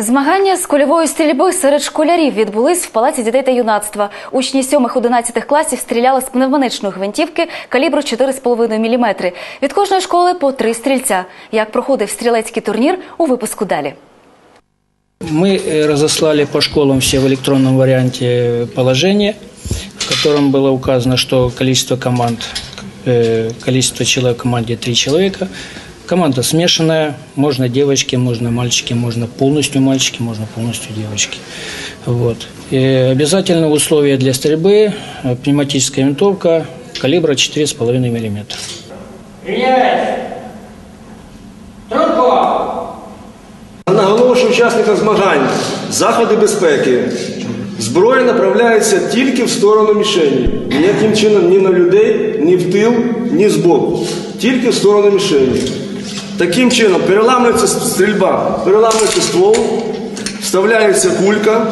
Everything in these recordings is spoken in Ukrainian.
Змагання з кульової стрільби серед школярів відбулись в палаці дітей та юнацтва. Учні 7-11 класів стріляли з пневматичної гвинтівки калібру 4,5 мм. Від кожної школи по три стрільця. Як проходив стрілецький турнір у випуску далі. Мы э, разослали по школам все в электронном варианте положение, в котором было указано, что количество команд, э, количество человек в команде три человека. Команда смешанная, можно девочки, можно мальчики, можно полностью мальчики, можно полностью девочки. Вот. И обязательно условия для стрельбы э, пневматическая винтовка калибра 4,5 мм. Наголошую учасникам змагань, заходи безпеки. Зброя направляється тільки в сторону мішені. Ніяким чином ні на людей, ні в тил, ні збоку. Тільки в сторону мішені. Таким чином переламується стрільба, переламується ствол, вставляється кулька,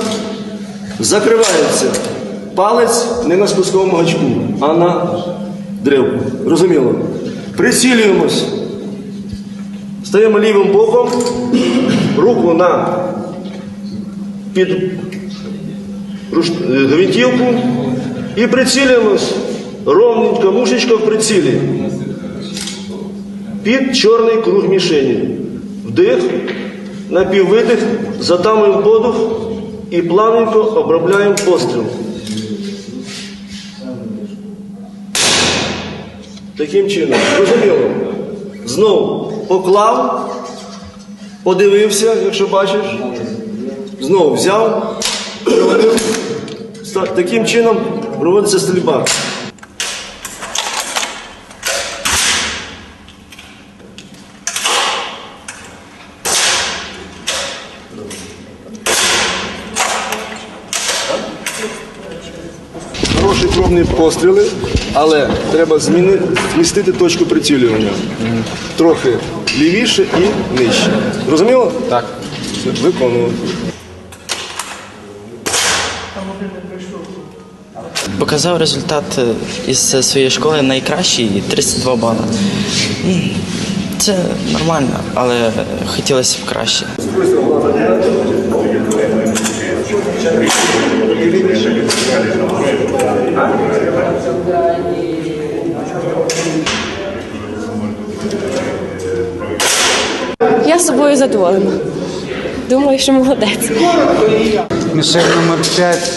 закривається палець не на спусковому гачку, а на древку. Розуміло? Прицілюємось. Стаємо лівим боком, руку на під е, гвинтівку і прицілюємось ровненько, мушечка в прицілі. Під чорний круг мішені. Вдих, напіввидих, затамуємо подух і плавненько обробляємо постріл. Таким чином, зрозуміло. Знову поклав, подивився, якщо бачиш, знову взяв. Таким чином проводиться стрільба. Хороші постріли, але треба змінити, змістити точку прицілювання. Трохи лівіше і нижче. Зрозуміло? Так. Виконуємо. Показав результат е, із своєї школи найкращий 32 бали. Це нормально, але хотілося б краще. Я собою задоволена. Думаю, що молодець. Мішель номер 5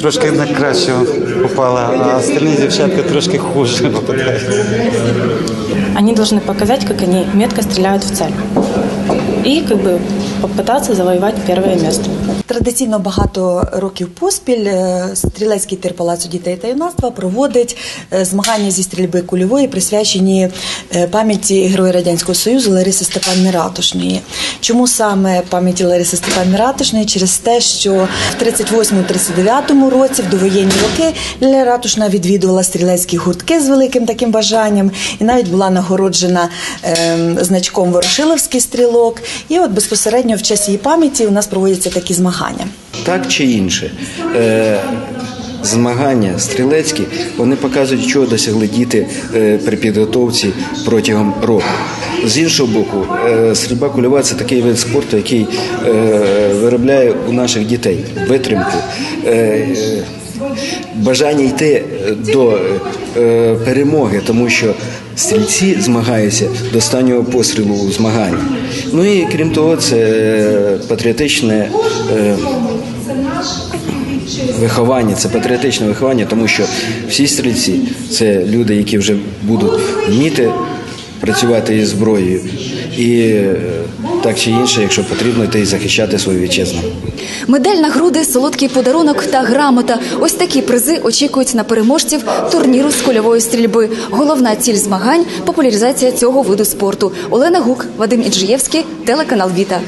трошки на краще попала, а остальні дівчатка трошки хуже попадають. Они должны показать, как они метко стреляют в цель. И как бы попытаться завоевать первое место. Традиційно багато років поспіль е, стрілецький тир палацу дітей та юнацтва проводить е, змагання зі стрільби кульової, присвячені е, пам'яті Героя Радянського Союзу Лариси Степанни Ратушної. Чому саме пам'яті Лариси Степанни Ратушної? Через те, що в 38-39 році, в довоєнні роки, Ліля Ратушна відвідувала стрілецькі гуртки з великим таким бажанням і навіть була нагороджена ем, значком Ворошиловський стрілок. І от безпосередньо в честь її пам'яті у нас проводяться такі змагання. Так чи інше, е, змагання стрілецькі вони показують, чого досягли діти е, при підготовці протягом року. З іншого боку, е, стрільба кульова це такий вид спорту, який виробляє у наших дітей витримку. Бажання йти до перемоги, тому що стрільці змагаються до останнього пострілу у змаганні. Ну і крім того, це е, патріотичне е, виховання, це патріотичне виховання, тому що всі стрільці це люди, які вже будуть вміти працювати із зброєю. І е, так чи інше, якщо потрібно, йти і захищати свою вітчизну. Медаль на груди, солодкий подарунок та грамота. Ось такі призи очікують на переможців турніру з кульової стрільби. Головна ціль змагань популяризація цього виду спорту. Олена Гук, Вадим Іджиєвський, телеканал Віта.